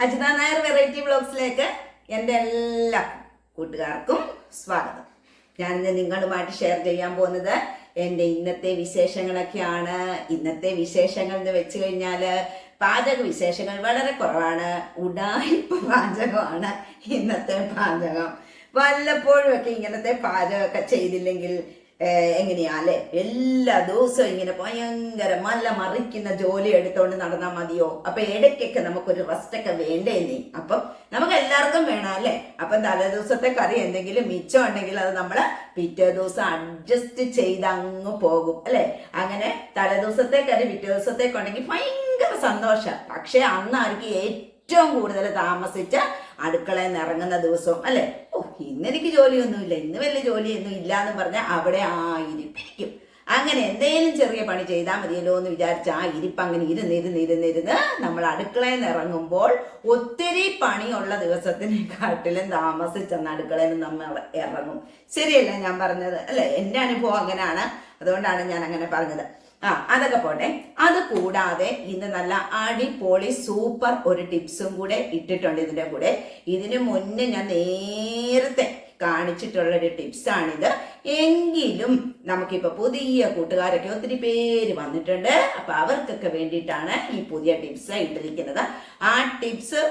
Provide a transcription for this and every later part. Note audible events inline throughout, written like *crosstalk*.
Ajitha Nair variety ബ്ലോഗ്സിലേക്ക് എന്റെ എല്ലാ കൂട്ടുകാർക്കും സ്വാഗതം. ഞാനിന്ന് നിങ്ങളുമായിട്ട് ഷെയർ ചെയ്യാൻ പോകുന്നത് എന്റെ ഇന്നത്തെ വിശേഷങ്ങളൊക്കെയാണ്. ഇന്നത്തെ വിശേഷങ്ങൾ എന്ന് വെച്ച് കഴിഞ്ഞാൽ പാചക വിശേഷങ്ങൾ വളരെ കുറവാണ്. ഉടായിപ്പ് പാചകമാണ് ഇന്നത്തെ പാചകം. വല്ലപ്പോഴും ഒക്കെ ഇങ്ങനത്തെ പാചകമൊക്കെ ചെയ്തില്ലെങ്കിൽ എങ്ങനെയാ അല്ലെ എല്ലാ ദിവസവും ഇങ്ങനെ ഭയങ്കര മല്ല മറിക്കുന്ന ജോലി എടുത്തോണ്ട് നടന്നാൽ മതിയോ? അപ്പൊ ഇടയ്ക്കൊക്കെ നമുക്കൊരു റെസ്റ്റ് ഒക്കെ വേണ്ടേ നീ അപ്പം നമുക്ക് എല്ലാവർക്കും വേണം അല്ലെ? അപ്പം തലേ ദിവസത്തെ കറി എന്തെങ്കിലും മിച്ചം ഉണ്ടെങ്കിൽ അത് നമ്മൾ പിറ്റേ ദിവസം അഡ്ജസ്റ്റ് ചെയ്ത് അങ്ങ് പോകും അല്ലെ? അങ്ങനെ തലേ ദിവസത്തെ കറി പിറ്റേ ദിവസത്തേക്കുണ്ടെങ്കിൽ ഭയങ്കര സന്തോഷം. പക്ഷെ അന്നായിരിക്കും ഏറ്റവും കൂടുതൽ താമസിച്ച് അടുക്കളയിൽ നിന്ന് ഇറങ്ങുന്ന ദിവസവും അല്ലെ? ഓ ഇന്ന് എനിക്ക് ജോലിയൊന്നുമില്ല ഇന്ന് വലിയ ജോലിയൊന്നും ഇല്ല എന്ന് പറഞ്ഞാൽ അവിടെ ആ ഇരിപ്പിരിക്കും. അങ്ങനെ എന്തെങ്കിലും ചെറിയ പണി ചെയ്താൽ മതിയല്ലോ എന്ന് വിചാരിച്ച് ആ ഇരിപ്പ് അങ്ങനെ ഇരുന്ന് ഇരുന്ന് ഇരുന്ന് ഇരുന്ന് നമ്മൾ അടുക്കളയിൽ നിന്ന് ഇറങ്ങുമ്പോൾ ഒത്തിരി പണിയുള്ള ദിവസത്തിനെക്കാട്ടിലും താമസിച്ചെന്ന് അടുക്കളയിൽ നിന്ന് നമ്മൾ ഇറങ്ങും. ശരിയല്ല ഞാൻ പറഞ്ഞത്? അല്ലെ? എന്റെ അനുഭവം അങ്ങനെയാണ്. അതുകൊണ്ടാണ് ഞാൻ അങ്ങനെ പറഞ്ഞത്. ആ അതൊക്കെ പോട്ടെ. അത് കൂടാതെ ഇന്ന് നല്ല അടിപൊളി സൂപ്പർ ഒരു ടിപ്സും കൂടെ ഇട്ടിട്ടുണ്ട് ഇതിന്റെ കൂടെ. ഇതിനു മുന്നേ ഞാൻ നേരത്തെ കാണിച്ചിട്ടുള്ള ഒരു ടിപ്സാണിത്. എങ്കിലും നമുക്കിപ്പോൾ പുതിയ കൂട്ടുകാരൊക്കെ ഒത്തിരി പേര് വന്നിട്ടുണ്ട്. അപ്പൊ അവർക്കൊക്കെ വേണ്ടിയിട്ടാണ് ഈ പുതിയ ടിപ്സ് ഇട്ടിരിക്കുന്നത്. ആ ടിപ്സ്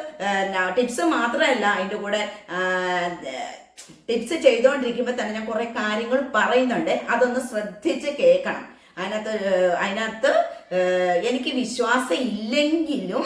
ടിപ്സ് മാത്രമല്ല അതിന്റെ കൂടെ ടിപ്സ് ചെയ്തുകൊണ്ടിരിക്കുമ്പോൾ തന്നെ ഞാൻ കുറെ കാര്യങ്ങൾ പറയുന്നുണ്ട്. അതൊന്ന് ശ്രദ്ധിച്ച് കേൾക്കണം. അതിനകത്ത് അതിനകത്ത് എനിക്ക് വിശ്വാസം ഇല്ലെങ്കിലും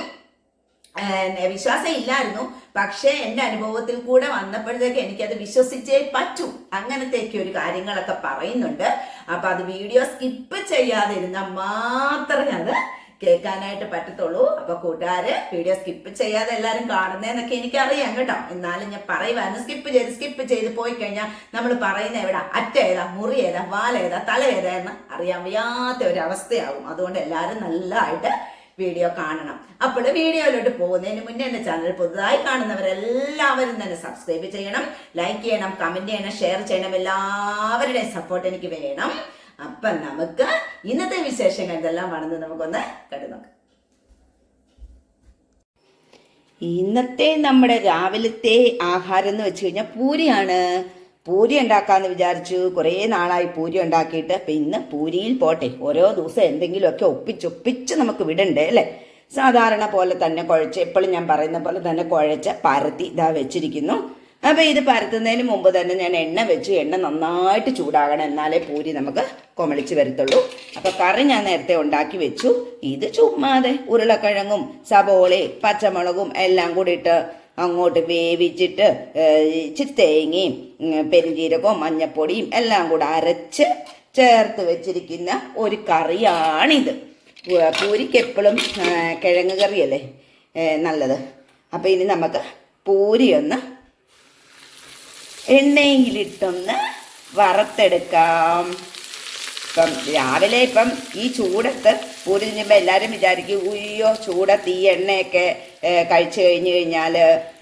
വിശ്വാസം ഇല്ലായിരുന്നു പക്ഷേ എന്റെ അനുഭവത്തിൽ കൂടെ വന്നപ്പോഴത്തേക്ക് എനിക്കത് വിശ്വസിച്ചേ പറ്റൂ. അങ്ങനത്തെയൊക്കെ ഒരു കാര്യങ്ങളൊക്കെ പറയുന്നുണ്ട്. അപ്പം അത് വീഡിയോ സ്കിപ്പ് ചെയ്യാതിരുന്നാൽ മാത്രമേ അത് കേൾക്കാനായിട്ട് പറ്റത്തുള്ളൂ. അപ്പൊ കൂട്ടുകാര് വീഡിയോ സ്കിപ്പ് ചെയ്യാതെ എല്ലാരും കാണുന്നതെന്നൊക്കെ എനിക്കറിയാം കേട്ടോ. എന്നാലും ഞാൻ പറയുവായിരുന്നു സ്കിപ്പ് ചെയ്ത് സ്കിപ്പ് ചെയ്ത് പോയി കഴിഞ്ഞാൽ നമ്മൾ പറയുന്ന എവിടെ? അറ്റ ഏതാ? മുറി ഏതാ? വാല ഏതാ? തല ഏതാ? എന്ന് അറിയാൻ വയ്യാത്ത ഒരു അവസ്ഥയാവും അതുകൊണ്ട് എല്ലാവരും നല്ലതായിട്ട് വീഡിയോ കാണണം. അപ്പോൾ വീഡിയോയിലോട്ട് പോകുന്നതിന് മുന്നേ എന്റെ ചാനൽ പുതുതായി കാണുന്നവരെല്ലാവരും തന്നെ സബ്സ്ക്രൈബ് ചെയ്യണം ലൈക്ക് ചെയ്യണം കമന്റ് ചെയ്യണം ഷെയർ ചെയ്യണം. എല്ലാവരുടെയും സപ്പോർട്ട് എനിക്ക് വേണം. അപ്പം നമുക്ക് ഇന്നത്തെ വിശേഷങ്ങൾ എന്തെല്ലാം ആണെന്ന് നമുക്കൊന്ന് കണ്ടു നോക്കാം ഇന്നത്തെ നമ്മുടെ രാവിലത്തെ ആഹാരം എന്ന് വെച്ച് കഴിഞ്ഞാൽ പൂരിയാണ്. പൂരി ഉണ്ടാക്കാന്ന് വിചാരിച്ചു. കുറേ നാളായി പൂരി ഉണ്ടാക്കിയിട്ട്. അപ്പം ഇന്ന് പൂരിയിൽ പോട്ടെ. ഓരോ ദിവസം എന്തെങ്കിലുമൊക്കെ ഒപ്പിച്ചൊപ്പിച്ച് നമുക്ക് വിടണ്ടേ അല്ലേ? സാധാരണ പോലെ തന്നെ കുഴച്ച് എപ്പോഴും ഞാൻ പറയുന്ന പോലെ തന്നെ കുഴച്ച് പരത്തി ഇതാ വെച്ചിരിക്കുന്നു. അപ്പോൾ ഇത് പരത്തുന്നതിന് മുമ്പ് തന്നെ ഞാൻ എണ്ണ വെച്ച് എണ്ണ നന്നായിട്ട് ചൂടാകണം എന്നാലേ പൂരി നമുക്ക് കൊമളിച്ച് വരത്തുള്ളൂ. അപ്പോൾ കറി ഞാൻ നേരത്തെ ഉണ്ടാക്കി വെച്ചു. ഇത് ചുമ്മാതെ ഉരുളക്കിഴങ്ങും സബോളയും പച്ചമുളകും എല്ലാം കൂടി ഇട്ട് അങ്ങോട്ട് വേവിച്ചിട്ട് ഇച്ചിരി തേങ്ങയും പെരുംജീരകവും മഞ്ഞപ്പൊടിയും എല്ലാം കൂടെ അരച്ച് ചേർത്ത് വെച്ചിരിക്കുന്ന ഒരു കറിയാണിത്. പൂരിക്ക് എപ്പോഴും കിഴങ്ങ് കറിയല്ലേ നല്ലത്. അപ്പോൾ ഇനി നമുക്ക് പൂരി ഒന്ന് എണ്ണയിലിട്ടൊന്ന് വറുത്തെടുക്കാം. ഇപ്പം രാവിലെ ഇപ്പം ഈ ചൂടത്ത് പൂരി തിന്നുമ്പോൾ എല്ലാവരും വിചാരിക്കും ഉയ്യോ ചൂടത്ത് ഈ എണ്ണയൊക്കെ കഴിച്ചു കഴിഞ്ഞു കഴിഞ്ഞാൽ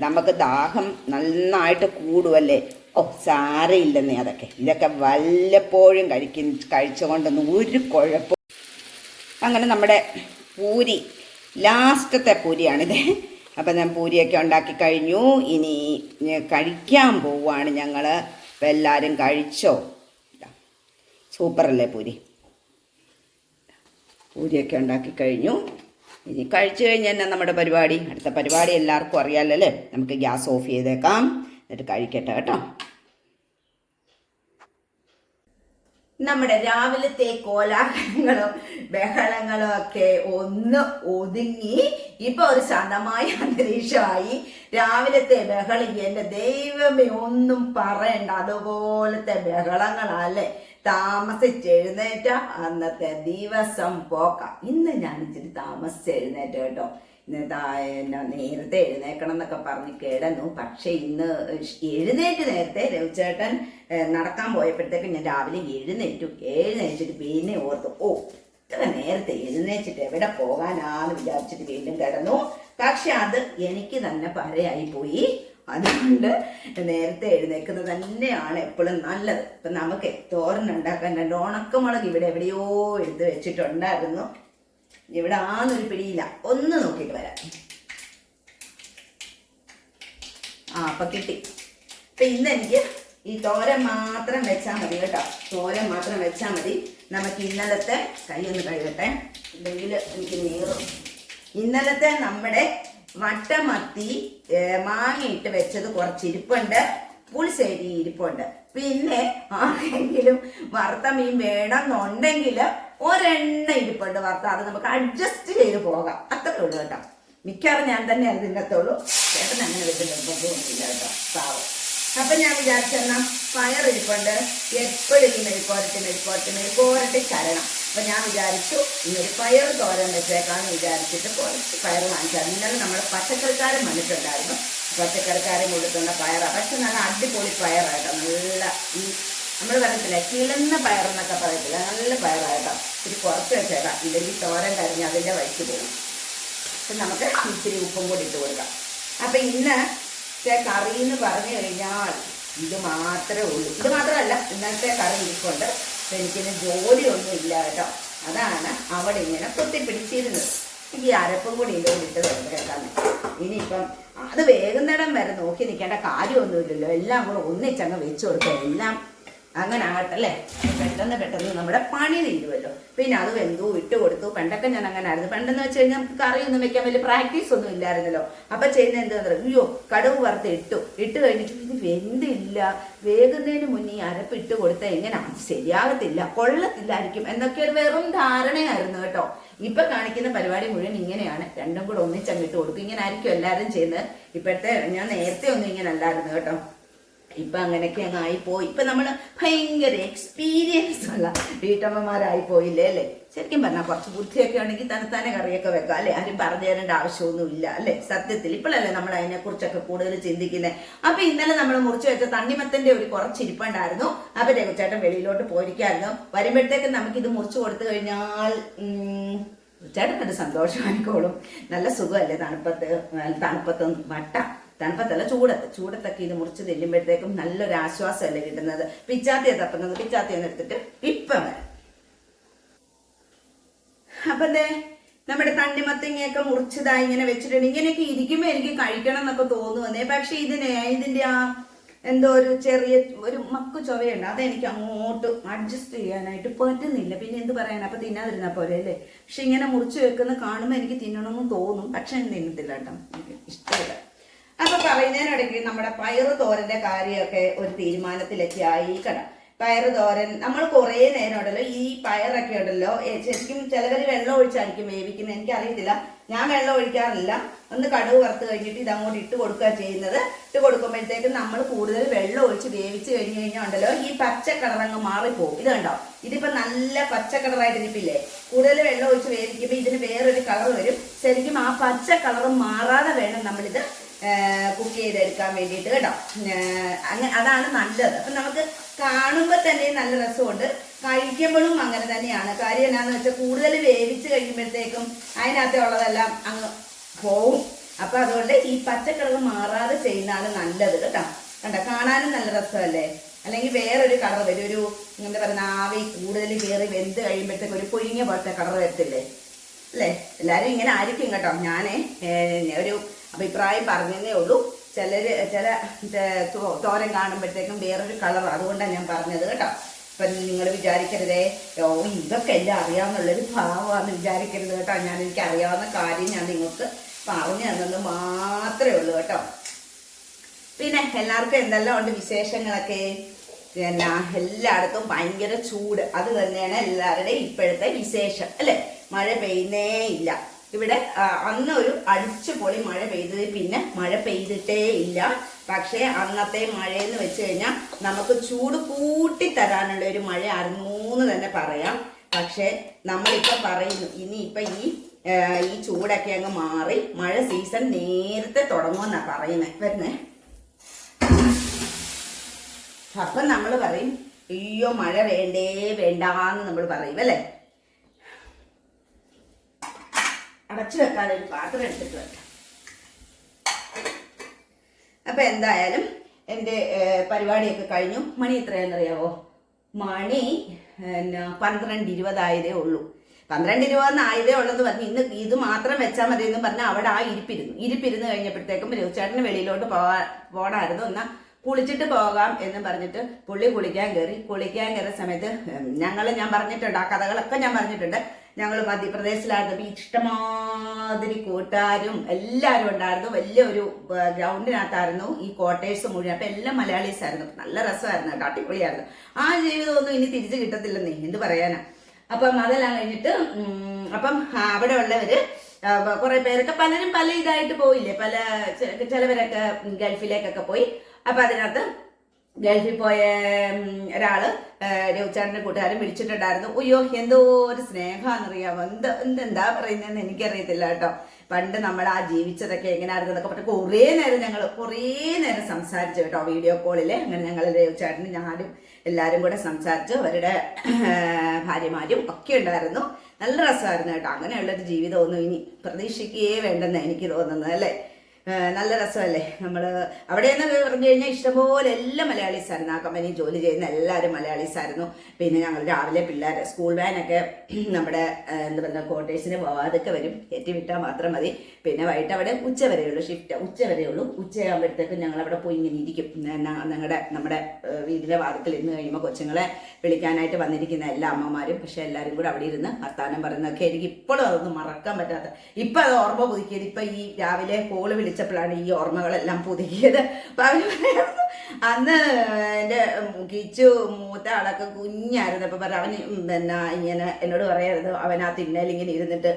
നമുക്ക് ദാഹം നന്നായിട്ട് കൂടുമല്ലേ ഓ സാരയില്ലെന്നേ അതൊക്കെ. ഇതൊക്കെ വല്ലപ്പോഴും കഴിക്കും കഴിച്ചുകൊണ്ടൊന്നും ഒരു കുഴപ്പം അങ്ങനെ നമ്മുടെ പൂരി ലാസ്റ്റത്തെ പൂരിയാണിത്. അപ്പം ഞാൻ പൂരിയൊക്കെ ഉണ്ടാക്കി കഴിഞ്ഞു. ഇനി കഴിക്കാൻ പോവുകയാണ് ഞങ്ങൾ എല്ലാവരും കഴിച്ചോ? സൂപ്പറല്ലേ പൂരി? പൂരിയൊക്കെ ഉണ്ടാക്കി കഴിഞ്ഞു. ഇനി കഴിച്ചു കഴിഞ്ഞാൽ തന്നെ നമ്മുടെ പരിപാടി. അടുത്ത പരിപാടി എല്ലാവർക്കും അറിയാമല്ലോ അല്ലേ? നമുക്ക് ഗ്യാസ് ഓഫ് ചെയ്തേക്കാം. എന്നിട്ട് കഴിക്കട്ടെ കേട്ടോ. നമ്മുടെ രാവിലത്തെ കോലാഹലങ്ങളും ബഹളങ്ങളും ഒക്കെ ഒന്ന് ഒതുങ്ങി ഇപ്പൊ ഒരു ശാന്തമായ അന്തരീക്ഷമായി. രാവിലത്തെ ബഹളം എന്റെ ദൈവമേ ഒന്നും പറയണ്ട. അതുപോലത്തെ ബഹളങ്ങളല്ലേ താമസിച്ചെഴുന്നേറ്റ അന്നത്തെ ദിവസം പോക്കാം ഇന്ന് ഞാൻ ഇച്ചിരി താമസിച്ച് എഴുന്നേറ്റ കേട്ടോ. നേരത്തെ എഴുന്നേക്കണം എന്നൊക്കെ പറഞ്ഞ് കിടന്നു. പക്ഷെ ഇന്ന് എഴുന്നേറ്റ് നേരത്തെ രവിചേട്ടൻ നടക്കാൻ പോയപ്പോഴത്തേക്ക് ഞാൻ രാവിലെ എഴുന്നേറ്റു. എഴുന്നേറ്റിട്ട് പിന്നെ ഓർത്തു ഓ ഇത്ര നേരത്തെ എഴുന്നേച്ചിട്ട് എവിടെ പോകാനാന്ന് വിചാരിച്ചിട്ട് വീണ്ടും കിടന്നു. പക്ഷെ അത് എനിക്ക് തന്നെ പരയായി പോയി. അതുകൊണ്ട് നേരത്തെ എഴുന്നേക്കുന്നത് തന്നെയാണ് എപ്പോഴും നല്ലത്. ഇപ്പം നമുക്ക് തോരനുണ്ടാക്കാൻ രണ്ട് ഉണക്കമുളക് ഇവിടെ എവിടെയോ എടുത്ത് വെച്ചിട്ടുണ്ടായിരുന്നു. ഇവിടെ ആന്നൊരു പിടിയില്ല. ഒന്ന് നോക്കിയിട്ട് വരാം. ആ അപ്പൊ കിട്ടി. ഇന്ന് എനിക്ക് ഈ തോരൻ മാത്രം വെച്ചാൽ മതി കേട്ടോ. തോരൻ മാത്രം വെച്ചാൽ മതി. നമുക്ക് ഇന്നലത്തെ കൈ ഒന്ന് കഴുകട്ടെ. ഇല്ലെങ്കിൽ എനിക്ക് നീറും. ഇന്നലത്തെ നമ്മുടെ വട്ടമത്തി മാങ്ങയിട്ട് വെച്ചത് കുറച്ച് ഇരിപ്പുണ്ട്. പുളിശ്ശേരി ഇരിപ്പുണ്ട്. പിന്നെ ആരെങ്കിലും വറുത്ത മീൻ വേണമെന്നുണ്ടെങ്കിൽ ഒരെണ്ണ ഇരിപ്പുണ്ട് വറുത്ത. അത് നമുക്ക് അഡ്ജസ്റ്റ് ചെയ്ത് പോകാം. അത്രേ ഉള്ളൂ കേട്ടോ. മിക്കവാറും ഞാൻ തന്നെ അത് തിന്നത്തുള്ളൂ ചേട്ടൻ അങ്ങനെ വലിയ നിർബന്ധമൊന്നുമില്ല കേട്ടോ. പാവം അപ്പൊ ഞാൻ വിചാരിച്ചെന്നാ പയർ ഇരിപ്പുണ്ട്. എപ്പോഴും ഈ മെഴുക്കോരട്ടി മെഴുക്കോരട്ടി മെഴുക്കോരട്ടി ചരണം അപ്പൊ ഞാൻ വിചാരിച്ചു ഇന്നൊരു പയർ തോരൻ വെച്ചേക്കാന്ന് വിചാരിച്ചിട്ട് കുറച്ച് പയർ വാങ്ങിച്ചു. ഇന്നലെ നമ്മൾ പച്ചക്കറിക്കാരൻ വന്നിട്ടുണ്ടായിരുന്നു. പച്ചക്കറിക്കാരൻ കൊടുക്കുന്ന പയറാണ് പക്ഷെ നല്ല അടിപൊളി പയറായിട്ടോ നല്ല ഈ നമ്മൾ പറയത്തില്ല കിളന്ന പയറെന്നൊക്കെ പറയത്തില്ല? നല്ല പയറായിട്ടോ ഇത് കുറച്ച് വെച്ചേക്കാം. ഇല്ലെങ്കിൽ തോരൻ കരിഞ്ഞ് അതിന്റെ വഴിക്ക് പോകും. അപ്പം നമുക്ക് ഇച്ചിരി ഉപ്പും കൂടി ഇട്ട് കൊടുക്കാം. അപ്പം ഇന്ന് ഇത്തെ കറി എന്ന് പറഞ്ഞു കഴിഞ്ഞാൽ ഇത് മാത്രമേ ഉള്ളൂ. ഇത് മാത്രമല്ല ഇന്നത്തെ കറി ഇരിക്കൊണ്ട് എനിക്കിന് എനിക്കിന്ന് ജോലിയൊന്നും ഇല്ല കേട്ടോ. അതാണ് അവിടെ ഇങ്ങനെ കുത്തിപ്പിടിച്ചിരുന്നത് ഈ അരപ്പും കൂടി ഇതിലോട്ട് ഇട്ട് വെച്ചേക്കാന്ന് ഇനിയിപ്പം അത് വേകുന്നിടം വരെ നോക്കി നിൽക്കേണ്ട കാര്യമൊന്നുമില്ലല്ലോ. എല്ലാം കൂടെ ഒന്നിച്ചങ്ങ് വെച്ചു കൊടുക്കുക. എല്ലാം അങ്ങനെ ആകട്ടെ അല്ലേ? പെട്ടെന്ന് പെട്ടെന്ന് നമ്മുടെ പണി തീരുമല്ലോ പിന്നെ അത് വെന്തു ഇട്ട് കൊടുത്തു പണ്ടൊക്കെ ഞാൻ അങ്ങനെ ആയിരുന്നു പണ്ടെന്ന് വെച്ച് കഴിഞ്ഞാൽ നമുക്ക് കറിയൊന്നും വെക്കാൻ വലിയ പ്രാക്ടീസ് ഒന്നും ഇല്ലായിരുന്നല്ലോ. അപ്പൊ ചെയ്യുന്ന എന്താ അയ്യോ കടുവ് വറുത്ത് ഇട്ടു. ഇട്ട് കഴിഞ്ഞിട്ട് ഇത് വെന്തില്ല. വേകുന്നതിന് മുന്നേ ഈ അരപ്പ് ഇട്ട് കൊടുത്താൽ എങ്ങനെ? ശരിയാകത്തില്ല. കൊള്ളത്തില്ലായിരിക്കും. എന്നൊക്കെ ഒരു വെറും ധാരണയായിരുന്നു കേട്ടോ. ഇപ്പൊ കാണിക്കുന്ന പരിപാടി മുഴുവൻ ഇങ്ങനെയാണ്. രണ്ടും കൂടെ ഒന്നിച്ചങ്ങിട്ട് കൊടുക്കും. ഇങ്ങനെ ആയിരിക്കും എല്ലാവരും ചെയ്യുന്നത്. ഇപ്പോഴത്തെ ഞാൻ നേരത്തെ ഒന്നും ഇങ്ങനെ അല്ലായിരുന്നു കേട്ടോ. ഇപ്പൊ അങ്ങനെയൊക്കെ അങ്ങ് ആയിപ്പോയി. ഇപ്പൊ നമ്മൾ ഭയങ്കര എക്സ്പീരിയൻസ് ഉള്ള വീട്ടമ്മമാരായി പോയില്ലേ അല്ലേ? ശരിക്കും പറഞ്ഞാൽ കുറച്ച് ബുദ്ധിയൊക്കെ ആണെങ്കിൽ തനത്താനെ കറിയൊക്കെ വെക്കാം അല്ലെ? ആരും പറഞ്ഞു തരേണ്ട ആവശ്യമൊന്നും ഇല്ല അല്ലെ? സത്യത്തിൽ ഇപ്പോഴല്ലേ നമ്മൾ അതിനെ കുറിച്ചൊക്കെ കൂടുതൽ ചിന്തിക്കുന്നത് അപ്പൊ ഇന്നലെ നമ്മൾ മുറിച്ച് വെച്ച തണ്ണിമത്തന്റെ ഒരു കുറച്ചിരിപ്പുണ്ടായിരുന്നു അപ്പൊ രഘുചേട്ടൻ വെളിയിലോട്ട് പോയിരിക്കായിരുന്നു. വരുമ്പോഴത്തേക്ക് നമുക്ക് ഇത് മുറിച്ച് കൊടുത്തു കഴിഞ്ഞാൽ ചേട്ടൻ നല്ല സന്തോഷമായിക്കോളും നല്ല സുഖമല്ലേ തണുപ്പത്ത് തണുപ്പത്ത് വട്ട? തണുപ്പത്തല്ല ചൂടത്ത്. ചൂടത്തൊക്കെ ഇത് മുറിച്ച് തെല്ലുമ്പോഴത്തേക്കും നല്ലൊരു ആശ്വാസമല്ലേ കിട്ടുന്നത്. പിച്ചാത്തിയെ തപ്പുന്നത്? പിച്ചാത്തിയെ എടുത്തിട്ട് ഇപ്പം വരാം. അപ്പൊ ദേ നമ്മുടെ തണ്ണിമത്തങ്ങയൊക്കെ മുറിച്ചതായി ഇങ്ങനെ വെച്ചിട്ടുണ്ട്. ഇങ്ങനെയൊക്കെ ഇരിക്കുമ്പോ എനിക്ക് കഴിക്കണം എന്നൊക്കെ തോന്നുവന്നേ. പക്ഷെ ഇതിനെ ഇതിന്റെ ആ എന്തോ ഒരു ചെറിയ ഒരു മക്കു ചൊവയുണ്ട്. അതെനിക്ക് അങ്ങോട്ട് അഡ്ജസ്റ്റ് ചെയ്യാനായിട്ട് പറ്റുന്നില്ല. പിന്നെ എന്ത് പറയാൻ അപ്പൊ തിന്നാതിരുന്ന പോലെ അല്ലേ? പക്ഷെ ഇങ്ങനെ മുറിച്ച് വെക്കുന്ന കാണുമ്പോൾ എനിക്ക് തിന്നണമെന്ന് തോന്നും. പക്ഷെ തിന്നത്തില്ല കേട്ടോ. എനിക്ക് ഇഷ്ടമില്ല. അപ്പൊ പറയുന്നതിനിടയ്ക്ക് നമ്മുടെ പയറു തോരന്റെ കാര്യമൊക്കെ ഒരു തീരുമാനത്തിലൊക്കെ കട. പയറ് തോരൻ നമ്മൾ കുറേ നേരം ഉണ്ടല്ലോ ഈ പയറൊക്കെ ഉണ്ടല്ലോ ശരിക്കും ചിലവർ വെള്ളം ഒഴിച്ചായിരിക്കും വേവിക്കുന്നത്. എനിക്കറിയത്തില്ല. ഞാൻ വെള്ളം ഒഴിക്കാറില്ല. ഒന്ന് കടുവ് വറുത്ത് കഴിഞ്ഞിട്ട് ഇത് അങ്ങോട്ട് ഇട്ട് കൊടുക്കുക ചെയ്യുന്നത്. ഇട്ട് കൊടുക്കുമ്പോഴത്തേക്കും നമ്മൾ കൂടുതൽ വെള്ളം ഒഴിച്ച് വേവിച്ച് കഴിഞ്ഞ് കഴിഞ്ഞാൽ ഉണ്ടല്ലോ ഈ പച്ച കളറങ്ങ് മാറിപ്പോകും. ഇത് കണ്ടോ? ഇതിപ്പോ നല്ല പച്ച കളറായിട്ട് ഇരിപ്പില്ലേ കൂടുതൽ വെള്ളം ഒഴിച്ച് വേവിക്കുമ്പോൾ ഇതിന് വേറൊരു കളർ വരും. ശരിക്കും ആ പച്ച കളറും മാറാതെ വേണം നമ്മളിത് കുക്ക് ചെയ്തെടുക്കാൻ വേണ്ടിയിട്ട് കേട്ടോ. അങ്ങനെ അതാണ് നല്ലത്. അപ്പം നമുക്ക് കാണുമ്പോൾ തന്നെ നല്ല രസമുണ്ട്. കഴിക്കുമ്പോഴും അങ്ങനെ തന്നെയാണ്. കാര്യം എന്നാന്ന് വെച്ചാൽ കൂടുതൽ വേവിച്ച് കഴിയുമ്പോഴത്തേക്കും അതിനകത്തുള്ളതെല്ലാം അങ്ങ് പോവും. അപ്പം അതുകൊണ്ട് ഈ പച്ചക്കളർ മാറാതെ ചെയ്യുന്നതാണ് നല്ലത് കേട്ടോ. കണ്ടോ? കാണാനും നല്ല രസമല്ലേ? അല്ലെങ്കിൽ വേറൊരു കളർ വരും. ഒരു എന്താ പറയുക ആവി കൂടുതൽ കയറി വെന്ത് കഴിയുമ്പോഴത്തേക്ക് ഒരു പൊരിഞ്ഞ പോലത്തെ കളർ വരത്തില്ലേ? അല്ലേ? എല്ലാവരും ഇങ്ങനെ ആയിരിക്കും കേട്ടോ. ഏ, ഒരു അഭിപ്രായം പറഞ്ഞതേ ഉള്ളൂ. ചിലർ ചില തോരൻ കാണുമ്പോഴത്തേക്കും വേറൊരു കളർ. അതുകൊണ്ടാണ് ഞാൻ പറഞ്ഞത് കേട്ടോ. ഇപ്പം നിങ്ങൾ വിചാരിക്കരുതേ. ഓ ഇതൊക്കെ എല്ലാം അറിയാമെന്നുള്ളൊരു ഭാവമാണെന്ന് വിചാരിക്കരുത് കേട്ടോ. ഞാൻ എനിക്ക് അറിയാവുന്ന കാര്യം ഞാൻ നിങ്ങൾക്ക് പറഞ്ഞു തന്നെന്ന് മാത്രമേ ഉള്ളൂ കേട്ടോ. പിന്നെ എല്ലാവർക്കും എന്തെല്ലാം ഉണ്ട് വിശേഷങ്ങളൊക്കെ? പിന്നെ എല്ലായിടത്തും ഭയങ്കര ചൂട്. അത് തന്നെയാണ് എല്ലാവരുടെയും ഇപ്പോഴത്തെ വിശേഷം അല്ലേ? മഴ പെയ്യുന്നേ ഇല്ല. ഇവിടെ അന്ന് ഒരു അടിച്ചു പൊളി മഴ പെയ്തത്. പിന്നെ മഴ പെയ്തിട്ടേ ഇല്ല. പക്ഷേ അന്നത്തെ മഴയെന്ന് വെച്ച് കഴിഞ്ഞാൽ നമുക്ക് ചൂട് കൂട്ടി തരാനുള്ള ഒരു മഴ അറിഞ്ഞൂന്ന് തന്നെ പറയാം. പക്ഷേ നമ്മളിപ്പോൾ പറയുന്നു ഇനി ഇപ്പൊ ഈ ഈ ചൂടൊക്കെ അങ്ങ് മാറി മഴ സീസൺ നേരത്തെ തുടങ്ങുമെന്നാ പറയുന്നത് വരുന്നേ. അപ്പൊ നമ്മൾ പറയും അയ്യോ മഴ വേണ്ടേ വേണ്ടാന്ന് നമ്മൾ പറയും അല്ലേ? അടച്ചു വെക്കാതെ ഒരു പാത്രം എടുത്തിട്ട് വെക്കാം. അപ്പൊ എന്തായാലും എന്റെ പരിപാടിയൊക്കെ കഴിഞ്ഞു. മണി എത്രയാണെന്നറിയാവോ? മണി എന്നാ പന്ത്രണ്ട് ഇരുപതായതേ ഉള്ളൂ. പന്ത്രണ്ട് ഇരുപതെന്ന് എന്ന് ആയതേ ഉള്ളെന്ന് പറഞ്ഞ് ഇന്ന് ഇത് മാത്രം വെച്ചാൽ മതി എന്ന് പറഞ്ഞാൽ അവിടെ ആ ഇരിപ്പിരുന്നു. ഇരിപ്പിരുന്ന് കഴിഞ്ഞപ്പോഴത്തേക്കും രഘുചേട്ടന് വെളിയിലോട്ട് പോവാ പോകണമായിരുന്നു എന്നാൽ കുളിച്ചിട്ട് പോകാം എന്ന് പറഞ്ഞിട്ട് പുള്ളി കുളിക്കാൻ കയറി കുളിക്കാൻ കയറിയ സമയത്ത് ഞങ്ങൾ ഞാൻ പറഞ്ഞിട്ടുണ്ട് ആ കഥകളൊക്കെ ഞാൻ പറഞ്ഞിട്ടുണ്ട്. ഞങ്ങൾ മധ്യപ്രദേശിലായിരുന്നു. ഇഷ്ടമാതിരി കൂട്ടുകാരും എല്ലാവരും ഉണ്ടായിരുന്നു. വലിയൊരു ഗ്രൗണ്ടിനകത്തായിരുന്നു ഈ ക്വാർട്ടേഴ്സ് മുഴുവൻ. അപ്പം എല്ലാം മലയാളീസ് ആയിരുന്നു. നല്ല രസമായിരുന്നു കേട്ടോ. അടിപൊളിയായിരുന്നു. ആ ജീവിതമൊന്നും ഇനി തിരിച്ചു കിട്ടത്തില്ലെന്നേ. എന്ത് പറയാനാ? അപ്പം അതെല്ലാം കഴിഞ്ഞിട്ട് അപ്പം അവിടെ ഉള്ളവര് കുറേ പേരൊക്കെ പലരും പല ഇതായിട്ട് പോയില്ലേ? പല ചിലവരൊക്കെ ഗൾഫിലേക്കൊക്കെ പോയി. അപ്പം അതിനകത്ത് ഗൾഫിൽ പോയ ഒരാൾ രവിചാറിന്റെ കൂട്ടുകാരൻ വിളിച്ചിട്ടുണ്ടായിരുന്നു. അയ്യോ എന്തോ ഒരു സ്നേഹമാണെന്നറിയാമോ എന്ത് എന്ത് എന്താ പറയുന്നതെന്ന് എനിക്കറിയത്തില്ല കേട്ടോ. പണ്ട് നമ്മൾ ആ ജീവിച്ചതൊക്കെ എങ്ങനെയായിരുന്നു എന്നൊക്കെ പറഞ്ഞ് കുറേ നേരം ഞങ്ങൾ കുറേ നേരം സംസാരിച്ചു കേട്ടോ വീഡിയോ കോളിൽ അങ്ങനെ ഞങ്ങൾ രവിചാറിന് ഞാനും എല്ലാവരും കൂടെ സംസാരിച്ചു. അവരുടെ ഭാര്യമാരും ഒക്കെ ഉണ്ടായിരുന്നു. നല്ല രസമായിരുന്നു കേട്ടോ. അങ്ങനെയുള്ളൊരു ജീവിതമൊന്നും ഇനി പ്രതീക്ഷിക്കുകയേ വേണ്ടെന്ന് എനിക്ക് തോന്നുന്നത് അല്ലേ? നല്ല രസമല്ലേ? നമ്മൾ അവിടെ നിന്ന് പറഞ്ഞു കഴിഞ്ഞാൽ ഇഷ്ടംപോലെ എല്ലാം മലയാളീസായിരുന്നു. ആ കമ്പനി ജോലി ചെയ്യുന്ന എല്ലാവരും മലയാളീസായിരുന്നു. പിന്നെ ഞങ്ങൾ രാവിലെ പിള്ളേർ സ്കൂൾ വാനൊക്കെ നമ്മുടെ എന്താ പറയുക ക്വാർട്ടേഴ്സിന് പോവാതൊക്കെ വരും. കയറ്റി വിട്ടാൽ മാത്രം മതി. പിന്നെ വൈകിട്ട് അവിടെ ഉച്ച വരെയുള്ളൂ ഷിഫ്റ്റ് ഉച്ച വരെയുള്ളൂ ഉച്ചയാകുമ്പോഴത്തേക്കും ഞങ്ങൾ അവിടെ പോയി ഇങ്ങനെ ഇരിക്കും. ഞങ്ങളുടെ നമ്മുടെ വീട്ടിലെ വാതിക്കൽ ഇരുന്ന് കഴിയുമ്പോൾ കൊച്ചുങ്ങളെ വിളിക്കാനായിട്ട് വന്നിരിക്കുന്ന എല്ലാ അമ്മമാരും പക്ഷെ എല്ലാവരും കൂടെ അവിടെ ഇരുന്ന് വർത്താനം പറയുന്നതൊക്കെ എനിക്ക് ഇപ്പോഴും അതൊന്നും മറക്കാൻ പറ്റാത്ത ഇപ്പം അത് ഓർമ്മ പുതുക്കിയത്. ഇപ്പം ഈ രാവിലെ കോൾ വിളിച്ചപ്പോഴാണ് ഈ ഓർമ്മകളെല്ലാം പുതുക്കിയത്. അവർ അന്ന് എന്റെ കിച്ചു മൂത്ത ആളൊക്കെ കുഞ്ഞായിരുന്നു. അപ്പം പറഞ്ഞു അവന് പിന്നെ ഇങ്ങനെ എന്നോട് പറയായിരുന്നു അവൻ ആ തിന്നലിങ്ങനെ ഇരുന്നിട്ട്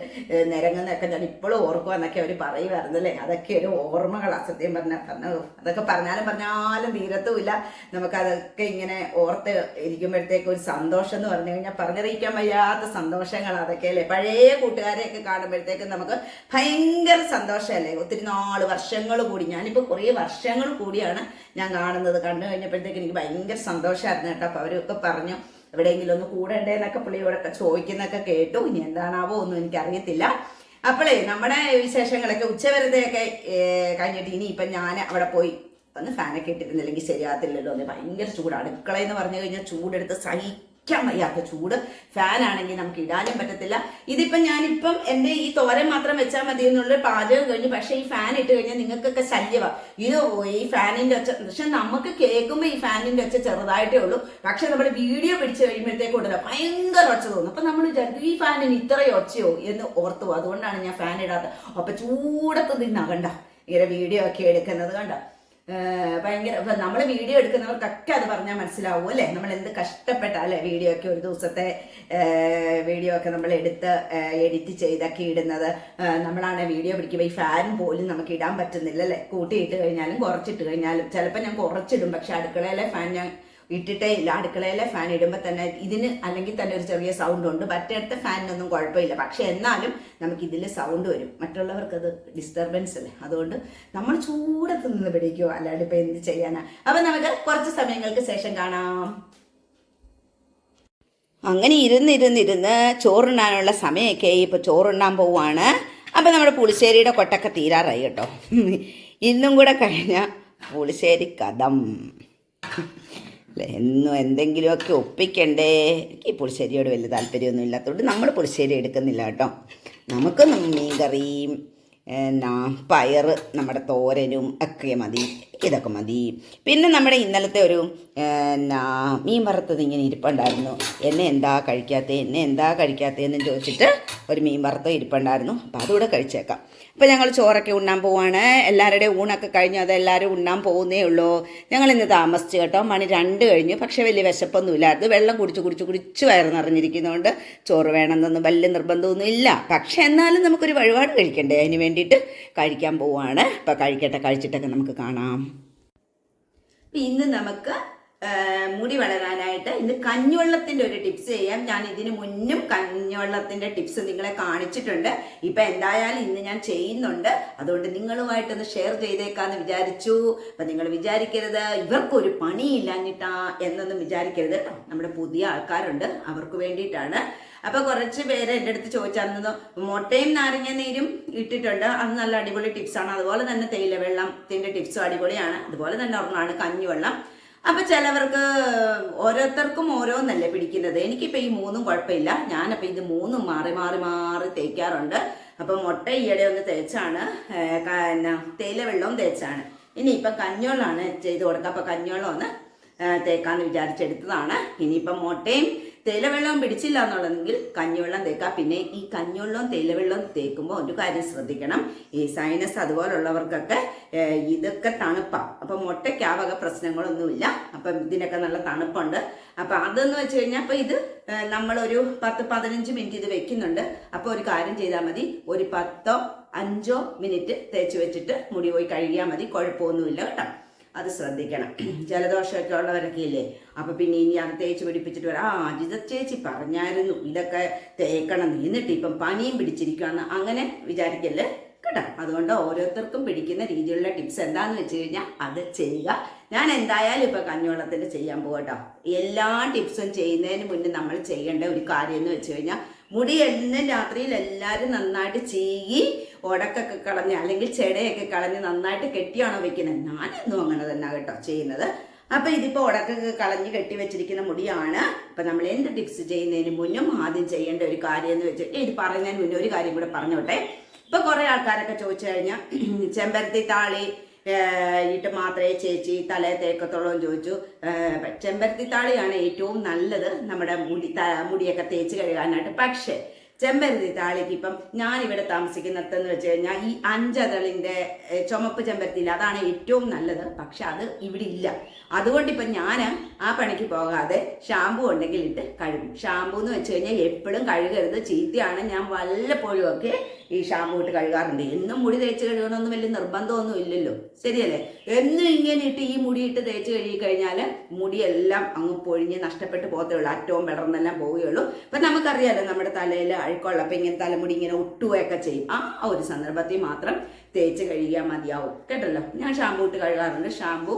നിരങ്ങുന്നൊക്കെ ഞാൻ ഇപ്പോഴും ഓർക്കുമെന്നൊക്കെ അവർ പറയുമായിരുന്നു അല്ലേ? അതൊക്കെ ഒരു ഓർമ്മകളാണ് സത്യം പറഞ്ഞ. പറഞ്ഞു അതൊക്കെ പറഞ്ഞാലും പറഞ്ഞാലും തീരത്തുമില്ല. നമുക്കതൊക്കെ ഇങ്ങനെ ഓർത്ത് ഇരിക്കുമ്പോഴത്തേക്ക് ഒരു സന്തോഷം എന്ന് പറഞ്ഞു കഴിഞ്ഞാൽ പറഞ്ഞറിയിക്കാൻ വയ്യാത്ത സന്തോഷങ്ങൾ അതൊക്കെ അല്ലേ? പഴയ കൂട്ടുകാരെയൊക്കെ കാണുമ്പോഴത്തേക്കും നമുക്ക് ഭയങ്കര സന്തോഷമല്ലേ? ഒത്തിരി നാൾ വർഷങ്ങൾ കൂടി ഞാനിപ്പോൾ കുറേ വർഷങ്ങൾ കൂടിയാണ് ഞാൻ കാണുന്നത്. കണ്ടു കഴിഞ്ഞപ്പോഴത്തേക്ക് എനിക്ക് ഭയങ്കര സന്തോഷമായിരുന്നു കേട്ടോ. അപ്പോൾ അവരൊക്കെ പറഞ്ഞു എവിടെയെങ്കിലും ഒന്ന് കൂടണ്ടേന്നൊക്കെ പുള്ളിയോടൊക്കെ ചോദിക്കുന്നൊക്കെ കേട്ടു. ഇനി എന്താണാവോ ഒന്നും എനിക്കറിയത്തില്ല. അപ്പോഴേ നമ്മുടെ വിശേഷങ്ങളൊക്കെ ഉച്ചവരതയൊക്കെ കഴിഞ്ഞിട്ട് ഇനി ഇപ്പം ഞാൻ അവിടെ പോയി ഒന്ന് ഫാനൊക്കെ ഇട്ടിരുന്നില്ലെങ്കിൽ ശരിയാകത്തില്ലല്ലോ. എന്ന് ഭയങ്കര ചൂട് അടുക്കള എന്ന് പറഞ്ഞു കഴിഞ്ഞാൽ ചൂടെടുത്ത് സഹിക്കാൻ വയ്യാത്ത ചൂട്. ഫാൻ ആണെങ്കിൽ നമുക്ക് ഇടാനും പറ്റത്തില്ല. ഇതിപ്പം ഞാനിപ്പം എന്റെ ഈ തോരൻ മാത്രം വെച്ചാൽ മതി എന്നുള്ള പാചകം കഴിഞ്ഞു പക്ഷേ ഈ ഫാൻ ഇട്ട് കഴിഞ്ഞാൽ നിങ്ങൾക്കൊക്കെ ശല്യമാണ് ഇത് ഈ ഫാനിന്റെ ഒച്ച. പക്ഷെ നമുക്ക് കേൾക്കുമ്പോൾ ഈ ഫാനിന്റെ ഒച്ച ചെറുതായിട്ടേ ഉള്ളൂ. പക്ഷെ നമ്മുടെ വീഡിയോ പിടിച്ച് കഴിയുമ്പോഴത്തേക്ക് ഉണ്ടല്ലോ ഭയങ്കര ഒച്ച തോന്നും. അപ്പം നമ്മൾ വിചാരിക്കും ഈ ഫാനിന് ഇത്രയും ഒച്ചയോ എന്ന് ഓർത്തു അതുകൊണ്ടാണ് ഞാൻ ഫാൻ ഇടാത്തത്. അപ്പം ചൂടത്ത് നിന്നാ കണ്ട ഇങ്ങനെ വീഡിയോ ഒക്കെ എടുക്കുന്നത് കണ്ട? ഭയങ്കര നമ്മൾ വീഡിയോ എടുക്കുന്നവർക്കൊക്കെ അത് പറഞ്ഞാൽ മനസ്സിലാവും അല്ലേ? നമ്മൾ എന്ത് കഷ്ടപ്പെട്ട അല്ലേ വീഡിയോ ഒക്കെ ഒരു ദിവസത്തെ വീഡിയോ ഒക്കെ നമ്മൾ എടുത്ത് എഡിറ്റ് ചെയ്തൊക്കെ ഇടുന്നത്. നമ്മളാണ് വീഡിയോ പിടിക്കുമ്പോൾ ഈ ഫാൻ പോലും നമുക്ക് ഇടാൻ പറ്റുന്നില്ല അല്ലേ? കൂട്ടിയിട്ട് കഴിഞ്ഞാലും കുറച്ചിട്ട് കഴിഞ്ഞാലും. ചിലപ്പോൾ ഞാൻ കുറച്ചിടും പക്ഷെ അടുക്കളയിലെ ഫാൻ ഞാൻ ഇട്ടിട്ടേ ഇല്ല. അടുക്കളയിലെ ഫാൻ ഇടുമ്പോൾ തന്നെ ഇതിന് അല്ലെങ്കിൽ തന്നെ ഒരു ചെറിയ സൗണ്ട് ഉണ്ട്. മറ്റടുത്ത ഫാനിനൊന്നും കുഴപ്പമില്ല. പക്ഷെ എന്നാലും നമുക്ക് ഇതിൽ സൗണ്ട് വരും. മറ്റുള്ളവർക്ക് അത് ഡിസ്റ്റർബൻസ് അല്ലേ? അതുകൊണ്ട് നമ്മൾ ചൂടത്ത് നിന്ന് പിടിക്കുമോ അല്ലാണ്ട് ഇപ്പം എന്ത് ചെയ്യാനാ? അപ്പം നമുക്ക് കുറച്ച് സമയങ്ങൾക്ക് ശേഷം കാണാം. അങ്ങനെ ഇരുന്നിരുന്നിരുന്ന് ചോറുണ്ണാനുള്ള സമയമൊക്കെ ഇപ്പോൾ ചോറുണ്ണാൻ പോവുകയാണ് അപ്പം നമ്മുടെ പുളിശ്ശേരിയുടെ കൊട്ടൊക്കെ തീരാറായി കേട്ടോ. ഇന്നും കൂടെ കഴിഞ്ഞാൽ പുളിശ്ശേരി കഥം. എന്നും എന്തെങ്കിലുമൊക്കെ ഒപ്പിക്കണ്ടേ? എനിക്ക് പുളിശ്ശേരിയോട് വലിയ താല്പര്യമൊന്നും ഇല്ലാത്തതുകൊണ്ട് നമ്മൾ പുളിശ്ശേരി എടുക്കുന്നില്ല കേട്ടോ. നമുക്ക് മീൻ കറിയും എന്നാ പയറ് നമ്മുടെ തോരനും ഒക്കെ മതി. ഇതൊക്കെ മതി. പിന്നെ നമ്മുടെ ഇന്നലത്തെ ഒരു എന്നാ മീൻ വറുത്തത് ഇങ്ങനെ ഇരിപ്പുണ്ടായിരുന്നു. എന്നെ എന്താ കഴിക്കാത്തത് എന്നെ എന്താ കഴിക്കാത്തതെന്ന് ചോദിച്ചിട്ട് ഒരു മീൻ വറുത്തത് ഇരിപ്പുണ്ടായിരുന്നു. അപ്പോൾ അതുകൂടെ കഴിച്ചേക്കാം. അപ്പോൾ ഞങ്ങൾ ചോറൊക്കെ ഉണ്ണാൻ പോവാണ്. എല്ലാവരുടെയും ഊണൊക്കെ കഴിഞ്ഞു അതെല്ലാവരും ഉണ്ണാൻ പോകുന്നേ ഉള്ളൂ. ഞങ്ങൾ ഇന്ന് താമസിച്ചു കേട്ടോ. മണി രണ്ട് കഴിഞ്ഞു. പക്ഷേ വലിയ വിശപ്പൊന്നും ഇല്ലായിരുന്നു വെള്ളം കുടിച്ച് കുടിച്ച് കുടിച്ച് വയറ് നിറഞ്ഞിരിക്കുന്നതുകൊണ്ട് ചോറ് വേണമെന്നൊന്നും വലിയ നിർബന്ധമൊന്നും ഇല്ല. പക്ഷേ എന്നാലും നമുക്കൊരു വഴിപാട് കഴിക്കണ്ടേ? അതിന് വേണ്ടിയിട്ട് കഴിക്കാൻ പോവാണ്. അപ്പോൾ കഴിക്കട്ടെ കഴിച്ചിട്ടൊക്കെ നമുക്ക് കാണാം. അപ്പം ഇന്ന് നമുക്ക് മുടി വളരാനായിട്ട് ഇന്ന് കഞ്ഞുവെള്ളത്തിന്റെ ഒരു ടിപ്സ് ചെയ്യാം. ഞാൻ ഇതിന് മുന്നും കഞ്ഞുവെള്ളത്തിന്റെ ടിപ്സ് നിങ്ങളെ കാണിച്ചിട്ടുണ്ട്. ഇപ്പൊ എന്തായാലും ഇന്ന് ഞാൻ ചെയ്യുന്നുണ്ട്. അതുകൊണ്ട് നിങ്ങളുമായിട്ടൊന്ന് ഷെയർ ചെയ്തേക്കാന്ന് വിചാരിച്ചു. അപ്പൊ നിങ്ങൾ വിചാരിക്കരുത് ഇവർക്കൊരു പണിയില്ലാഞ്ഞിട്ടാ എന്നൊന്നും വിചാരിക്കരുത് നമ്മുടെ പുതിയ ആൾക്കാരുണ്ട്. അവർക്ക് വേണ്ടിയിട്ടാണ് അപ്പൊ കുറച്ച് പേര് എന്റെ അടുത്ത് ചോദിച്ചായിരുന്നു മുട്ടയും നാരങ്ങ നീരും ഇട്ടിട്ടുണ്ട്. അത് നല്ല അടിപൊളി ടിപ്സാണ് അതുപോലെ തന്നെ തേയില വെള്ളത്തിന്റെ ടിപ്സും അടിപൊളിയാണ്. അതുപോലെ തന്നെ ഒരെണ്ണമാണ് കഞ്ഞിവെള്ളം അപ്പൊ ചിലവർക്ക് ഓരോരുത്തർക്കും ഓരോന്നല്ലേ പിടിക്കുന്നത്. എനിക്കിപ്പൊ ഈ മൂന്നും കുഴപ്പമില്ല. ഞാനപ്പൊ ഇത് മൂന്നും മാറി മാറി മാറി തേക്കാറുണ്ട്. അപ്പൊ മുട്ട ഈയിടെ ഒന്ന് തേച്ചാണ്. എന്നാ തേയില വെള്ളവും തേച്ചാണ്. ഇനി ഇനിയിപ്പം കഞ്ഞോളാണ് ചെയ്ത് കൊടുക്കുക. അപ്പൊ കഞ്ഞോളം ഒന്ന് തേക്കാന്ന് വിചാരിച്ചെടുത്തതാണ് ഇനിയിപ്പം മുട്ടയും തേയിലവെള്ളവും പിടിച്ചില്ല എന്നുള്ളതെങ്കിൽ കഞ്ഞിവെള്ളം തേക്കാം. പിന്നെ ഈ കഞ്ഞിവെള്ളവും തേയിലവെള്ളവും തേക്കുമ്പോൾ ഒരു കാര്യം ശ്രദ്ധിക്കണം. ഈ സൈനസ് അതുപോലുള്ളവർക്കൊക്കെ ഇതൊക്കെ തണുപ്പാണ് അപ്പം മുട്ടയ്ക്ക് ആ വക പ്രശ്നങ്ങളൊന്നുമില്ല. അപ്പം ഇതിനൊക്കെ നല്ല തണുപ്പുണ്ട്. അപ്പം അതെന്ന് വെച്ച് കഴിഞ്ഞാൽ അപ്പം ഇത് നമ്മളൊരു പത്ത് പതിനഞ്ച് മിനിറ്റ് ഇത് വെക്കുന്നുണ്ട്. അപ്പോൾ ഒരു കാര്യം ചെയ്താൽ മതി. ഒരു പത്തോ അഞ്ചോ മിനിറ്റ് തേച്ച് വെച്ചിട്ട് മുടി പോയി കഴുകിയാൽ മതി. കുഴപ്പമൊന്നുമില്ല കേട്ടോ. അത് ശ്രദ്ധിക്കണം. ജലദോഷമൊക്കെ ഉള്ളവരൊക്കെ ഇല്ലേ? അപ്പൊ പിന്നെ ഇനി അത് തേച്ച് പിടിപ്പിച്ചിട്ട് വരാം. ആ അജിത ചേച്ചി പറഞ്ഞായിരുന്നു ഇതൊക്കെ തേക്കണം. എന്നിട്ട് ഇപ്പം പനിയും പിടിച്ചിരിക്കുകയാണ് അങ്ങനെ വിചാരിക്കല്ലേ? കേട്ടോ? അതുകൊണ്ട് ഓരോരുത്തർക്കും പിടിക്കുന്ന രീതിയിലുള്ള ടിപ്സ് എന്താന്ന് വെച്ച് കഴിഞ്ഞാൽ അത് ചെയ്യുക. ഞാൻ എന്തായാലും ഇപ്പൊ കഞ്ഞിവെള്ളത്തിന്റെ ചെയ്യാൻ പോകട്ടോ എല്ലാ ടിപ്സും ചെയ്യുന്നതിന് മുന്നേ നമ്മൾ ചെയ്യേണ്ട ഒരു കാര്യം എന്ന് വെച്ച് കഴിഞ്ഞാൽ മുടി എന്നും രാത്രിയിൽ എല്ലാവരും നന്നായിട്ട് ചീകി ഉടക്കൊക്കെ കളഞ്ഞ് അല്ലെങ്കിൽ ചെടയൊക്കെ കളഞ്ഞ് നന്നായിട്ട് കെട്ടിയാണോ വെക്കുന്നത് ഞാനെന്നും അങ്ങനെ തന്നെ കേട്ടോ ചെയ്യുന്നത്. അപ്പൊ ഇതിപ്പോ ഉടക്കൊക്കെ കളഞ്ഞ് കെട്ടി വെച്ചിരിക്കുന്ന മുടിയാണ്. ഇപ്പൊ നമ്മൾ എന്ത് ടിപ്സ് ചെയ്യുന്നതിന് മുന്നും ആദ്യം ചെയ്യേണ്ട ഒരു കാര്യം എന്ന് വെച്ചാൽ ഇത് പറയുന്നതിന് മുന്നേ ഒരു കാര്യം കൂടെ പറഞ്ഞോട്ടെ. ഇപ്പൊ കുറേ ആൾക്കാരൊക്കെ ചോദിച്ചു കഴിഞ്ഞാൽ *clears throat* ചെമ്പരത്തി താളി ഇട്ട് മാത്രമേ ചേച്ചി തലേ തേക്കത്തോളം ചോദിച്ചു. ചെമ്പരത്തി താളിയാണ് ഏറ്റവും നല്ലത് നമ്മുടെ മുടി മുടിയൊക്കെ തേച്ച് കഴുകാനായിട്ട്. പക്ഷേ ചെമ്പരത്തി താളിക്ക് ഇപ്പം ഞാനിവിടെ താമസിക്കുന്നിടത്തെന്ന് വെച്ച് കഴിഞ്ഞാൽ ഈ അഞ്ചതളിന്റെ ഏഹ്, ചുമപ്പ് ചെമ്പരത്തിയില്ല. അതാണ് ഏറ്റവും നല്ലത്. പക്ഷെ അത് ഇവിടെ ഇല്ല. അതുകൊണ്ട് ഇപ്പം ഞാൻ ആ പണിക്ക് പോകാതെ ഷാമ്പു ഉണ്ടെങ്കിൽ ഇട്ട് കഴുകും. ഷാമ്പു എന്ന് വെച്ച് കഴിഞ്ഞാൽ എപ്പോഴും കഴുകരുത്. ചീത്തയാണ് ഞാൻ വല്ലപ്പോഴും ഒക്കെ ഈ ഷാമ്പു ഇട്ട് കഴുകാറുണ്ട്. എന്നും മുടി തേച്ച് കഴുകണമെന്നും വലിയ നിർബന്ധമൊന്നും ഇല്ലല്ലോ. ശരിയല്ലേ? എന്നും ഇങ്ങനെ ഇട്ട് ഈ മുടി ഇട്ട് തേച്ച് കഴുകി കഴിഞ്ഞാൽ മുടിയെല്ലാം അങ്ങ് പൊഴിഞ്ഞ് നഷ്ടപ്പെട്ട് പോകത്തേ ഉള്ളൂ. അറ്റവും വിടർന്നെല്ലാം പോവുകയുള്ളൂ അപ്പം നമുക്കറിയാലോ നമ്മുടെ തലയിൽ അഴുക്കുള്ള അപ്പം ഇങ്ങനെ തലമുടി ഇങ്ങനെ ഒട്ടുകയൊക്കെ ചെയ്യും. ആ ഒരു സന്ദർഭത്തിൽ മാത്രം തേച്ച് കഴുകിയാൽ മതിയാവും. കേട്ടല്ലോ? ഞാൻ ഷാമ്പു ഇട്ട് കഴുകാറുണ്ട്. ഷാമ്പു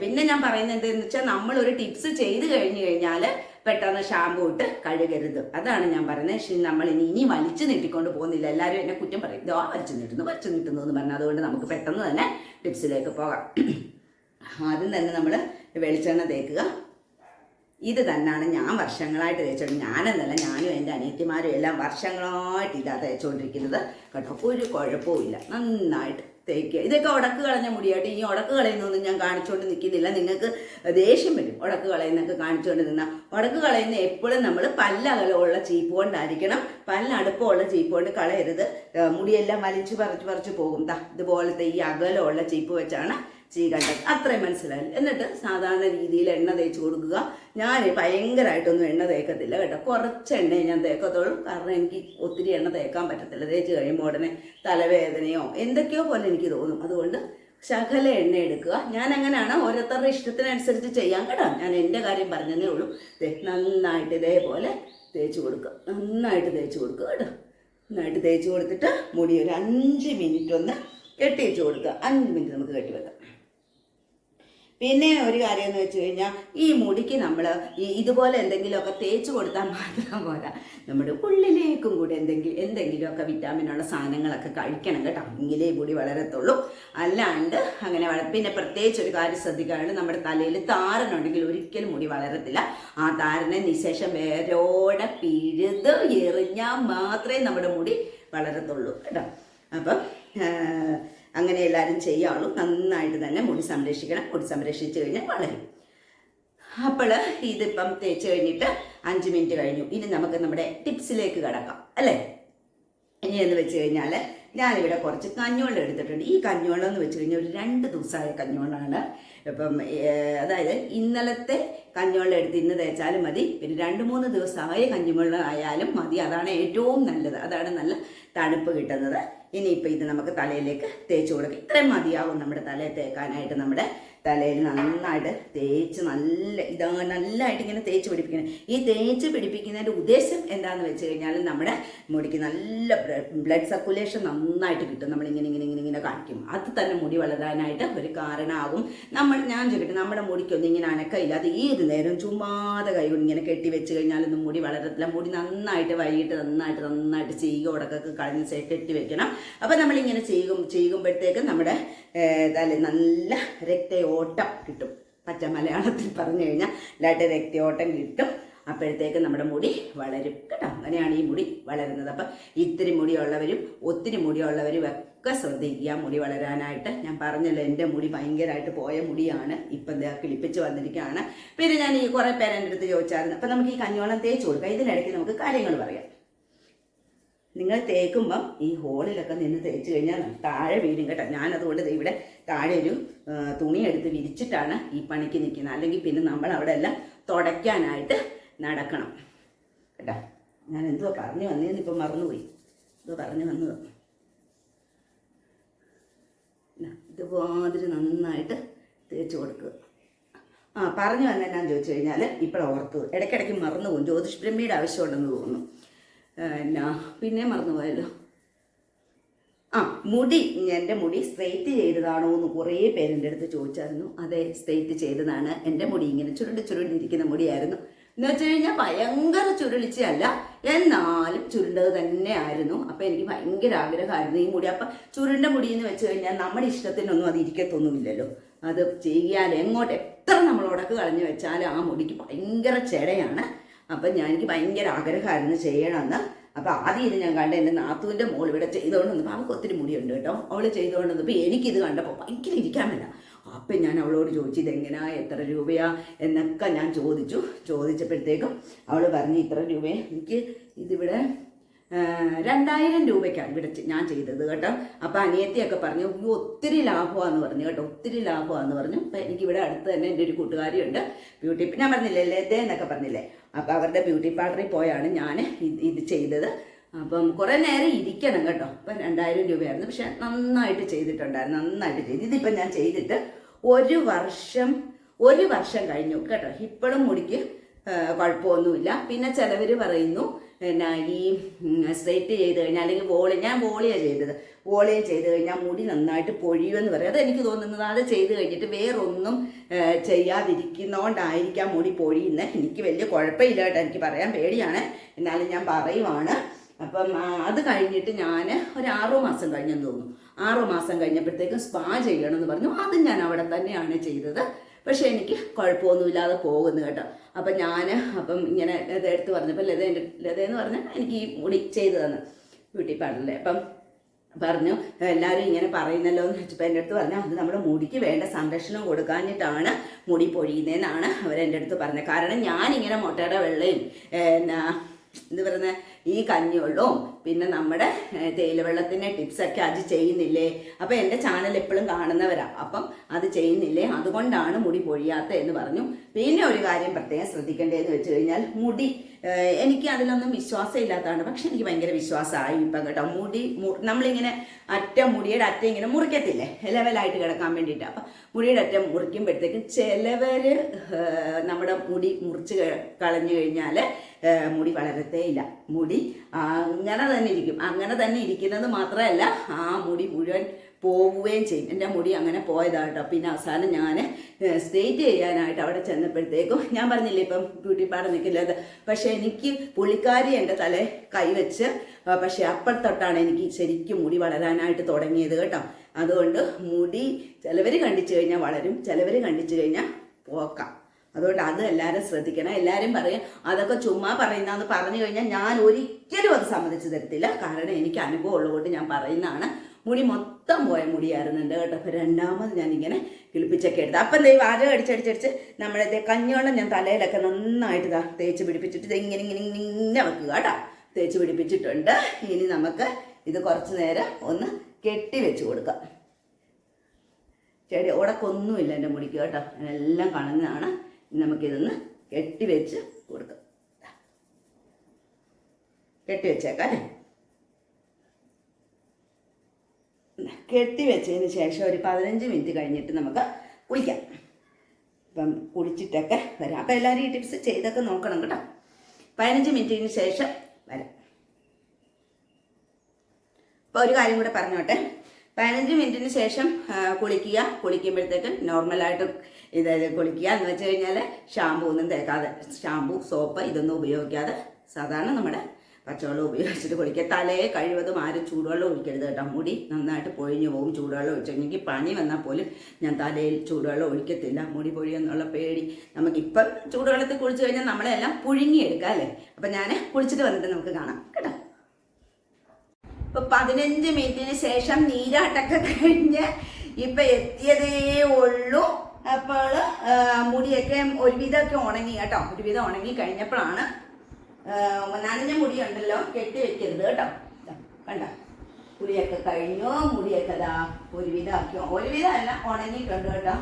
പിന്നെ ഞാൻ പറയുന്നത് എന്താണെന്ന് വെച്ചാൽ നമ്മളൊരു ടിപ്സ് ചെയ്ത് കഴിഞ്ഞു കഴിഞ്ഞാൽ പെട്ടെന്ന് ഷാമ്പു ഇട്ട് കഴുകരുത്. അതാണ് ഞാൻ പറയുന്നത്. നമ്മൾ ഇനി ഇനി വലിച്ചു നീട്ടിക്കൊണ്ട് പോകുന്നില്ല. എല്ലാവരും എന്നെ കുറ്റം പറയും. ഇതോ വലിച്ചു നീട്ടുന്നു വലിച്ചു നീട്ടുന്നു എന്ന് പറഞ്ഞാൽ അതുകൊണ്ട് നമുക്ക് പെട്ടെന്ന് തന്നെ ടിപ്സിലേക്ക് പോകാം. ആദ്യം തന്നെ നമ്മൾ വെളിച്ചെണ്ണ തേക്കുക. ഇത് തന്നെയാണ് ഞാൻ വർഷങ്ങളായിട്ട് തേച്ചോണ്ട് ഞാനെന്നല്ല ഞാനും എന്റെ അനിയത്തിമാരും എല്ലാം വർഷങ്ങളായിട്ട് ഇതാ തേച്ചുകൊണ്ടിരിക്കുന്നത്. കേട്ടോ ഒരു കുഴപ്പവും ഇല്ല നന്നായിട്ട് തേക്കുക ഇതൊക്കെ ഉടക്ക് കളഞ്ഞ മുടിയായിട്ട് ഇനി ഉടക്ക് കളയുന്നൊന്നും ഞാൻ കാണിച്ചുകൊണ്ട് നിൽക്കുന്നില്ല നിങ്ങൾക്ക് ദേഷ്യം വരും ഉടക്ക് കളയുന്നൊക്കെ കാണിച്ചുകൊണ്ട് നിന്നാൽ ഉടക്ക് കളയുന്ന എപ്പോഴും നമ്മൾ പല്ലകലമുള്ള ചീപ്പ് കൊണ്ടായിരിക്കണം. പല്ലടുപ്പമുള്ള ചീപ്പ് കൊണ്ട് കളയരുത്. മുടിയെല്ലാം വലിച്ചു പറിച്ച് പറിച്ച് പോകും. ദാ ഇതുപോലത്തെ ഈ അകലമുള്ള ചീപ്പ് വെച്ചാണ് ചെയ്യേണ്ടത് അത്രയും മനസ്സിലായി. എന്നിട്ട് സാധാരണ രീതിയിൽ എണ്ണ തേച്ച് കൊടുക്കുക. ഞാൻ ഭയങ്കരമായിട്ടൊന്നും എണ്ണ തേക്കത്തില്ല കേട്ടോ. കുറച്ച് എണ്ണയെ ഞാൻ തേക്കത്തുള്ളൂ. കാരണം എനിക്ക് ഒത്തിരി എണ്ണ തേക്കാൻ പറ്റത്തില്ല. തേച്ച് കഴിയുമ്പോൾ ഉടനെ തലവേദനയോ എന്തൊക്കെയോ പോലെ എനിക്ക് തോന്നും. അതുകൊണ്ട് ശകല എണ്ണ എടുക്കുക. ഞാൻ അങ്ങനെയാണ് ഓരോരുത്തരുടെ ഇഷ്ടത്തിനനുസരിച്ച് ചെയ്യാൻ കേട്ടോ. ഞാൻ എന്റെ കാര്യം പറഞ്ഞതേ ഉള്ളൂ. നന്നായിട്ട് ഇതേപോലെ തേച്ച് കൊടുക്കുക. നന്നായിട്ട് തേച്ച് കൊടുക്കുക കേട്ടോ. നന്നായിട്ട് തേച്ച് കൊടുത്തിട്ട് മുടി ഒരു അഞ്ച് മിനിറ്റ് ഒന്ന് കെട്ടി വെച്ച് കൊടുക്കുക. അഞ്ച് മിനിറ്റ് നമുക്ക് കെട്ടി വെക്കാം. പിന്നെ ഒരു കാര്യം എന്ന് വെച്ച് കഴിഞ്ഞാൽ ഈ മുടിക്ക് നമ്മൾ ഇതുപോലെ എന്തെങ്കിലുമൊക്കെ തേച്ച് കൊടുത്താൽ മാത്രം പോരാ. നമ്മുടെ ഉള്ളിലേക്കും കൂടി എന്തെങ്കിലും എന്തെങ്കിലുമൊക്കെ വിറ്റാമിനുള്ള സാധനങ്ങളൊക്കെ കഴിക്കണം കേട്ടോ. എങ്കിലേ മുടി വളരത്തുള്ളൂ. അല്ലാണ്ട് അങ്ങനെ പിന്നെ പ്രത്യേകിച്ച് ഒരു കാര്യം ശ്രദ്ധിക്കാറുണ്ട്. നമ്മുടെ തലയിൽ താരനുണ്ടെങ്കിൽ ഒരിക്കലും മുടി വളരത്തില്ല. ആ താരനെ നിശേഷം വേരോടെ പിഴുത് എറിഞ്ഞാൽ മാത്രമേ നമ്മുടെ മുടി വളരത്തുള്ളൂ കേട്ടോ. അപ്പം അങ്ങനെ എല്ലാവരും ചെയ്യാവുള്ളൂ നന്നായിട്ട് തന്നെ മുടി സംരക്ഷിക്കണം. മുടി സംരക്ഷിച്ച് കഴിഞ്ഞാൽ വളരും. അപ്പോൾ ഇതിപ്പം തേച്ച് കഴിഞ്ഞിട്ട് അഞ്ച് മിനിറ്റ് കഴിഞ്ഞു. ഇനി നമുക്ക് നമ്മുടെ ടിപ്സിലേക്ക് കടക്കാം. അല്ലേ? ഇനി എന്ന് വെച്ച് കഴിഞ്ഞാൽ ഞാനിവിടെ കുറച്ച് കഞ്ഞുവെള്ളം എടുത്തിട്ടുണ്ട്. ഈ കഞ്ഞുവെള്ളം എന്ന് വെച്ച് കഴിഞ്ഞാൽ ഒരു രണ്ട് ദിവസമായ കഞ്ഞുവെള്ളമാണ്. ഇപ്പം അതായത് ഇന്നലത്തെ കഞ്ഞുവെള്ളം എടുത്ത് ഇന്ന് തേച്ചാലും മതി. പിന്നെ രണ്ട് മൂന്ന് ദിവസമായ കഞ്ഞുവെള്ളം ആയാലും മതി. അതാണ് ഏറ്റവും നല്ലത്. അതാണ് നല്ല തണുപ്പ് കിട്ടുന്നത്. ഇനിയിപ്പോൾ ഇത് നമുക്ക് തലയിലേക്ക് തേച്ച് കൊടുക്കാം. ഇത്രയും മതിയാവും നമ്മുടെ തലയിൽ തേക്കാനായിട്ട് നമ്മുടെ തലയിൽ നന്നായിട്ട് തേച്ച് നല്ല ഇതാ നല്ലതായിട്ട് ഇങ്ങനെ തേച്ച് പിടിപ്പിക്കണം. ഈ തേച്ച് പിടിപ്പിക്കുന്നതിന്റെ ഉദ്ദേശം എന്താണെന്ന് വെച്ച് കഴിഞ്ഞാൽ നമ്മുടെ മുടിക്ക് നല്ല ബ്ലഡ് സർക്കുലേഷൻ നന്നായിട്ട് കിട്ടും. നമ്മളിങ്ങനെ ഇങ്ങനെ ഇങ്ങനെ ഇങ്ങനെ കാണിക്കും. അത് തന്നെ മുടി വളരാനായിട്ട് ഒരു കാരണമാകും. നമ്മൾ ഞാൻ ചോദിക്കട്ടെ നമ്മുടെ മുടിക്കൊന്നും ഇങ്ങനെ അനക്കമില്ലാതെ ഏത് നേരം ചുമ്മാതെ കൈ കൊണ്ട് ഇങ്ങനെ കെട്ടി വെച്ച് കഴിഞ്ഞാലൊന്നും മുടി വളരത്തില്ല. മുടി നന്നായിട്ട് വൈകിട്ട് നന്നായിട്ട് നന്നായിട്ട് ചെയ്യുക ഉടക്കൊക്കെ കളഞ്ഞ് കെട്ടി വെക്കണം. അപ്പം നമ്മളിങ്ങനെ ചെയ്യും ചെയ്യുമ്പോഴത്തേക്കും നമ്മുടെ തല നല്ല രക്തയോട്ടം കിട്ടും. പച്ച മലയാളത്തിൽ പറഞ്ഞു കഴിഞ്ഞാൽ ലഡ് രക്തയോട്ടം കിട്ടും. അപ്പോഴത്തേക്ക് നമ്മുടെ മുടി വളരും കേട്ടോ. അങ്ങനെയാണ് ഈ മുടി വളരുന്നത്. അപ്പം ഇത്തിരി മുടിയുള്ളവരും ഒത്തിരി മുടിയുള്ളവരും ഒക്കെ ശ്രദ്ധിക്കുക മുടി വളരാനായിട്ട്. ഞാൻ പറഞ്ഞല്ലോ എന്റെ മുടി ഭയങ്കരമായിട്ട് പോയ മുടിയാണ്. ഇപ്പം കിളിപ്പിച്ച് വന്നിരിക്കുകയാണ്. പിന്നെ ഞാൻ ഈ കുറേ പേരെ അടുത്ത് ചോദിച്ചായിരുന്നു. അപ്പം നമുക്ക് ഈ കഞ്ഞോളം തേച്ച് കൊടുക്കാം. ഇതിനിടയ്ക്ക് നമുക്ക് കാര്യങ്ങൾ പറയാം. നിങ്ങൾ തേക്കുമ്പം ഈ ഹോളിലൊക്കെ നിന്ന് തേച്ച് കഴിഞ്ഞാൽ താഴെ വീഴും കേട്ടോ. ഞാനതുകൊണ്ട് ഇവിടെ താഴെ ഒരു തുണി എടുത്ത് വിരിച്ചിട്ടാണ് ഈ പണിക്ക് നിൽക്കുന്നത്. അല്ലെങ്കിൽ പിന്നെ നമ്മൾ അവിടെ എല്ലാം തുടയ്ക്കാനായിട്ട് നടക്കണം. കേട്ടോ. ഞാൻ എന്തോ പറഞ്ഞു വന്നേന്ന് ഇപ്പം മറന്നുപോയി. എന്തോ പറഞ്ഞു വന്നത്. ഇതാ, ഇതുമാതിരി നന്നായിട്ട് തേച്ച് കൊടുക്കുക. ആ പറഞ്ഞു വന്ന എന്നാന്ന് ചോദിച്ചു കഴിഞ്ഞാൽ ഇപ്പോൾ ഓർത്തത്. ഇടയ്ക്കിടയ്ക്ക് മറന്നു പോകും ജ്യോതിഷ് ബ്രഹ്മിയുടെ ആവശ്യമുണ്ടെന്ന് തോന്നുന്നു. എന്നാ പിന്നെ മറന്നുപോയല്ലോ. ആ മുടി എന്റെ മുടി സ്ട്രെയിറ്റ് ചെയ്തതാണോ എന്ന് കുറേ പേരെന്റെ അടുത്ത് ചോദിച്ചായിരുന്നു. അതെ സ്ട്രെയിറ്റ് ചെയ്തതാണ്. എന്റെ മുടി ഇങ്ങനെ ചുരുണ്ട് ചുരുണ്ടിരിക്കുന്ന മുടിയായിരുന്നു. എന്ന് വെച്ച് കഴിഞ്ഞാൽ ഭയങ്കര ചുരുളിച്ചല്ല എന്നാലും ചുരുണ്ടത് തന്നെ ആയിരുന്നു. അപ്പം എനിക്ക് ഭയങ്കര ആഗ്രഹമായിരുന്നു ഈ മുടി. അപ്പം ചുരുണ്ട മുടി എന്ന് വെച്ച് കഴിഞ്ഞാൽ നമ്മുടെ ഇഷ്ടത്തിനൊന്നും അത് ഇരിക്കത്തൊന്നുമില്ലല്ലോ. അത് ചെയ്യാൻ എങ്ങോട്ട് എത്ര നമ്മൾ ഉടക്ക് കളഞ്ഞു വെച്ചാലും ആ മുടിക്ക് ഭയങ്കര ചെടയാണ്. അപ്പം ഞാൻ എനിക്ക് ഭയങ്കര ആഗ്രഹമായിരുന്നു ചെയ്യണമെന്ന്. അപ്പം ആദ്യം ഇത് ഞാൻ കണ്ട എന്റെ നാത്തുവിന്റെ മോൾ ഇവിടെ ചെയ്തുകൊണ്ട് വന്നപ്പോൾ അവൾക്ക് ഒത്തിരി മുടിയുണ്ട് കേട്ടോ. അവൾ ചെയ്തുകൊണ്ട് വന്നപ്പോൾ എനിക്കിത് കണ്ടപ്പോൾ ഭയങ്കര ഇരിക്കാൻ പറ്റില്ല അപ്പം ഞാൻ അവളോട് ചോദിച്ചു ഇതെങ്ങനെയാ എത്ര രൂപയാ? എന്നൊക്കെ ഞാൻ ചോദിച്ചു. ചോദിച്ചപ്പോഴത്തേക്കും അവൾ പറഞ്ഞു ഇത്ര രൂപയെ? എനിക്ക് ഇതിവിടെ രണ്ടായിരം രൂപയ്ക്കാണ് ഇവിടെ ഞാൻ ചെയ്തത് കേട്ടോ. അപ്പോൾ അനിയത്തിയൊക്കെ പറഞ്ഞു "അയ്യോ, ഒത്തിരി ലാഭമാണെന്ന് പറഞ്ഞു കേട്ടോ ഒത്തിരി ലാഭമാണെന്ന് പറഞ്ഞു. അപ്പം എനിക്കിവിടെ അടുത്ത് തന്നെ എന്റെ ഒരു കൂട്ടുകാരിയുണ്ട് ബ്യൂട്ടി ഞാൻ പറഞ്ഞില്ലേ ലത എന്നൊക്കെ പറഞ്ഞില്ലേ അപ്പം അവരുടെ ബ്യൂട്ടി പാർലറിൽ പോയാണ് ഞാൻ ഇത് ചെയ്തത്. അപ്പം കുറേ നേരം ഇരിക്കണം കേട്ടോ. അപ്പം രണ്ടായിരം രൂപയായിരുന്നു. പക്ഷെ നന്നായിട്ട് ചെയ്തിട്ടുണ്ടായിരുന്നു. നന്നായിട്ട് ചെയ്തു. ഇതിപ്പം ഞാൻ ചെയ്തിട്ട് ഒരു വർഷം ഒരു വർഷം കഴിഞ്ഞു കേട്ടോ. ഇപ്പോഴും മുടിക്ക് കുഴപ്പമൊന്നുമില്ല. പിന്നെ ചിലവർ പറയുന്നു എന്നാ ഈ സ്ട്രെയിറ്റ് ചെയ്ത് കഴിഞ്ഞാൽ അല്ലെങ്കിൽ വോളി ഞാൻ വോളിയാണ് ചെയ്തത്. വോളിയം ചെയ്ത് കഴിഞ്ഞാൽ മുടി നന്നായിട്ട് പൊഴിയുമെന്ന് പറയും. അതെനിക്ക് തോന്നുന്നത് അത് ചെയ്ത് കഴിഞ്ഞിട്ട് വേറൊന്നും ചെയ്യാതിരിക്കുന്നതുകൊണ്ടായിരിക്കാം മുടി പൊഴിയുന്നത് എനിക്ക് വലിയ കുഴപ്പമില്ല കേട്ടോ. എനിക്ക് പറയാൻ പേടിയാണ്. എന്നാലും ഞാൻ പറയുവാണ്. അപ്പം അത് കഴിഞ്ഞിട്ട് ഞാൻ ഒരു ആറു മാസം കഴിഞ്ഞെന്ന് തോന്നുന്നു. ആറു മാസം കഴിഞ്ഞപ്പോഴത്തേക്കും സ്പാ ചെയ്യണമെന്ന് പറഞ്ഞു. അതും ഞാൻ അവിടെ തന്നെയാണ് ചെയ്തത്. പക്ഷെ എനിക്ക് കുഴപ്പമൊന്നുമില്ലാതെ പോകുന്നു കേട്ടോ. അപ്പം ഞാൻ അപ്പം ഇങ്ങനെ ലത എടുത്ത് പറഞ്ഞപ്പോൾ ലത എന്റെ ലത എന്ന് പറഞ്ഞാൽ എനിക്ക് ഈ മുടി ചെയ്തു തന്നു. ബ്യൂട്ടി പാർലറിൽ അപ്പം പറഞ്ഞു എല്ലാവരും ഇങ്ങനെ പറയുന്നല്ലോ എന്ന് വെച്ചപ്പോൾ എന്റെ അടുത്ത് പറഞ്ഞു അത് നമ്മുടെ മുടിക്ക് വേണ്ട സംരക്ഷണം കൊടുക്കാഞ്ഞിട്ടാണ് മുടി പൊഴിയുന്നതെന്നാണ് അവരെന്റെ അടുത്ത് പറഞ്ഞത്. കാരണം ഞാനിങ്ങനെ മുട്ടയുടെ വെള്ളയും എന്നാ എന്ത് പറയുന്ന ഈ കഞ്ഞിവെള്ളവും പിന്നെ നമ്മുടെ തേയിലവെള്ളത്തിന്റെ ടിപ്സൊക്കെ അത് ചെയ്യുന്നില്ലേ? അപ്പോൾ എന്റെ ചാനൽ എപ്പോഴും കാണുന്നവരാ. അപ്പം അത് ചെയ്യുന്നില്ലേ? അതുകൊണ്ടാണ് മുടി പൊഴിയാത്ത എന്ന് പറഞ്ഞു. പിന്നെ ഒരു കാര്യം പ്രത്യേകം ശ്രദ്ധിക്കേണ്ടതെന്ന് വെച്ച് കഴിഞ്ഞാൽ മുടി എനിക്ക് അതിലൊന്നും വിശ്വാസം ഇല്ലാത്തതാണ്. പക്ഷെ എനിക്ക് ഭയങ്കര വിശ്വാസമായി ഇപ്പം കേട്ടോ. മുടി നമ്മളിങ്ങനെ അറ്റ മുടിയുടെ അറ്റം ഇങ്ങനെ മുറിക്കത്തില്ലേ? ലെവലായിട്ട് കിടക്കാൻ വേണ്ടിയിട്ട്. അപ്പം മുടിയുടെ അറ്റം മുറിക്കുമ്പോഴത്തേക്കും ചിലവർ നമ്മുടെ മുടി മുറിച്ച് കളഞ്ഞു കഴിഞ്ഞാൽ മുടി വളരത്തേ ഇല്ല. മുടി അങ്ങനെ തന്നെ ഇരിക്കും അങ്ങനെ തന്നെ ഇരിക്കുന്നത് മാത്രമല്ല ആ മുടി മുഴുവൻ പോവുകയും ചെയ്യും. എന്റെ മുടി അങ്ങനെ പോയതാട്ടോ. പിന്നെ അവസാനം ഞാൻ സ്റ്റേറ്റ് ചെയ്യാനായിട്ട് അവിടെ ചെന്നപ്പോഴത്തേക്കും ഞാൻ പറഞ്ഞില്ലേ ഇപ്പം ബ്യൂട്ടി പാർലർ നിൽക്കില്ലത് പക്ഷേ എനിക്ക് പുള്ളിക്കാരി എന്റെ തല കൈവച്ച് പക്ഷേ അപ്പുറത്തൊട്ടാണ് എനിക്ക് ശരിക്കും മുടി വളരാനായിട്ട് തുടങ്ങിയത് കേട്ടോ. അതുകൊണ്ട് മുടി ചിലവർ കണ്ടിച്ചു കഴിഞ്ഞാൽ വളരും ചിലവർ കണ്ടിച്ചു കഴിഞ്ഞാൽ പോക്കാം. അതുകൊണ്ട് അത് എല്ലാവരും ശ്രദ്ധിക്കണം. എല്ലാവരും പറയും അതൊക്കെ ചുമ്മാ പറയുന്നതെന്ന് പറഞ്ഞു കഴിഞ്ഞാൽ ഞാൻ ഒരിക്കലും അത് സമ്മതിച്ചു തരത്തില്ല. കാരണം എനിക്ക് അനുഭവം ഉള്ളതുകൊണ്ട് ഞാൻ പറയുന്നതാണ്. മുടി മൊത്തം പോയ മുടിയായിരുന്നുണ്ട് കേട്ടോ. അപ്പോൾ രണ്ടാമത് ഞാനിങ്ങനെ കിളിപ്പിച്ചൊക്കെ എടുത്ത്. അപ്പം ദൈവം വാചകം അടിച്ചടിച്ചടിച്ച് നമ്മുടെ കഞ്ഞോളം ഞാൻ തലയിലൊക്കെ നന്നായിട്ട് ഇതാ തേച്ച് പിടിപ്പിച്ചിട്ട് ഇങ്ങനെ ഇങ്ങനെ ഇങ്ങനെ വെക്കുക കേട്ടോ. തേച്ച് പിടിപ്പിച്ചിട്ടുണ്ട്. ഇനി നമുക്ക് ഇത് കുറച്ച് നേരം ഒന്ന് കെട്ടി വെച്ച് കൊടുക്കാം. ചെടി ഉടക്കൊന്നുമില്ല എന്റെ മുടിക്ക് കേട്ടോ. എല്ലാം കളഞ്ഞതാണ്. നമുക്കിതൊന്ന് കെട്ടി വെച്ച് കൊടുക്കാം. കെട്ടി വെച്ചേക്കാം അല്ലേ? കെട്ടി വെച്ചതിന് ശേഷം ഒരു പതിനഞ്ച് മിനിറ്റ് കഴിഞ്ഞിട്ട് നമുക്ക് കുളിക്കാം. അപ്പം കുളിച്ചിട്ടൊക്കെ വരാം. അപ്പം എല്ലാവരും ഈ ടിപ്സ് ചെയ്തൊക്കെ നോക്കണം കേട്ടോ. പതിനഞ്ച് മിനിറ്റിന് ശേഷം വരാം. അപ്പോൾ ഒരു കാര്യം കൂടെ പറഞ്ഞോട്ടെ. പതിനഞ്ച് മിനിറ്റിന് ശേഷം കുളിക്കുക. കുളിക്കുമ്പോഴത്തേക്കും നോർമലായിട്ട് ഇത് കുളിക്കുക. എന്ന് വെച്ച് കഴിഞ്ഞാൽ ഷാമ്പു ഒന്നും തേക്കാതെ ഷാമ്പു സോപ്പ് ഇതൊന്നും ഉപയോഗിക്കാതെ സാധാരണ നമ്മുടെ പച്ചവെള്ളം ഉപയോഗിച്ചിട്ട് കുളിക്കുക. തലയെ കഴിവതും ആരും ചൂടുവെള്ളം ഒഴിക്കരുത് കേട്ടോ. മുടി നന്നായിട്ട് പൊഴിഞ്ഞു പോകും ചൂടുവെള്ളം ഒഴിച്ചു എനിക്ക് പനി വന്നാൽ പോലും ഞാൻ തലയിൽ ചൂടുവെള്ളം ഒഴിക്കത്തില്ല. മുടി പൊഴിയെന്നുള്ള പേടി. നമുക്കിപ്പം ചൂടുവെള്ളത്തിൽ കുളിച്ചു കഴിഞ്ഞാൽ നമ്മളെല്ലാം പുഴുങ്ങിയെടുക്കാം അല്ലേ? അപ്പം ഞാൻ കുളിച്ചിട്ട് വന്നിട്ട് നമുക്ക് കാണാം കേട്ടോ. ഇപ്പൊ പതിനഞ്ച് മിനിറ്റിന് ശേഷം നീരാട്ടൊക്കെ കഴിഞ്ഞ് ഇപ്പൊ എത്തിയതേ ഉള്ളൂ. അപ്പോൾ മുടിയൊക്കെ ഒരുവിധമൊക്കെ ഉണങ്ങി കേട്ടോ. ഒരുവിധം ഉണങ്ങി കഴിഞ്ഞപ്പോഴാണ് നനഞ്ഞ മുടിയുണ്ടല്ലോ കെട്ടി വെക്കരുത് കേട്ടോ. കണ്ട? കുളിയൊക്കെ കഴിഞ്ഞു മുടിയൊക്കെ ദാ ഒരുവിധമാക്കി. ഒരുവിധം അല്ല ഉണങ്ങിയിട്ടുണ്ട് കേട്ടോ.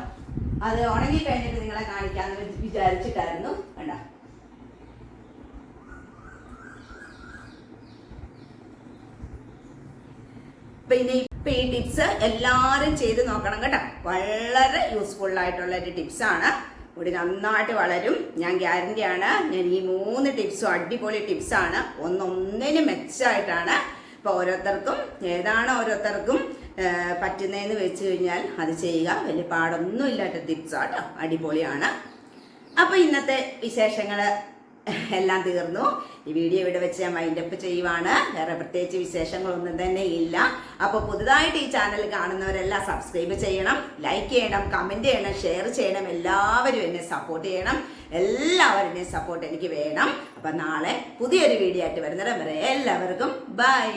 അത് ഉണങ്ങി കഴിഞ്ഞിട്ട് നിങ്ങളെ കാണിക്കാന്ന് വിചാരിച്ചിട്ടായിരുന്നു കണ്ട? പിന്നെ ഇപ്പൊ ഈ ടിപ്സ് എല്ലാവരും ചെയ്ത് നോക്കണം കേട്ടോ. വളരെ യൂസ്ഫുൾ ആയിട്ടുള്ള ഒരു ടിപ്സ് ആണ് മുടി നന്നായിട്ട് വളരും. ഞാൻ ഗ്യാരണ്ടി ആണ്. ഞാൻ ഈ മൂന്ന് ടിപ്സും അടിപൊളി ടിപ്സാണ് ഒന്നൊന്നിന് മെച്ചമായിട്ടാണ് ഇപ്പൊ ഓരോരുത്തർക്കും ഏതാണ് ഓരോരുത്തർക്കും പറ്റുന്നതെന്ന് വെച്ച് കഴിഞ്ഞാൽ അത് ചെയ്യുക. വലിയ പാടൊന്നും ഇല്ലാത്ത ടിപ്സ് ആട്ടോ അടിപൊളിയാണ്. അപ്പൊ ഇന്നത്തെ വിശേഷങ്ങൾ എല്ലാം തീർന്നു. ഈ വീഡിയോ ഇവിടെ വെച്ച് ഞാൻ മൈൻഡപ്പ് ചെയ്യുവാണ്. വേറെ പ്രത്യേകിച്ച് വിശേഷങ്ങളൊന്നും തന്നെ ഇല്ല. അപ്പോൾ പുതുതായിട്ട് ഈ ചാനൽ കാണുന്നവരെല്ലാം സബ്സ്ക്രൈബ് ചെയ്യണം ലൈക്ക് ചെയ്യണം കമന്റ് ചെയ്യണം ഷെയർ ചെയ്യണം. എല്ലാവരും എന്നെ സപ്പോർട്ട് ചെയ്യണം. എല്ലാവരുടെയും സപ്പോർട്ട് എനിക്ക് വേണം. അപ്പം നാളെ പുതിയൊരു വീഡിയോ ആയിട്ട് വരുന്നിടം വരെ എല്ലാവർക്കും ബൈ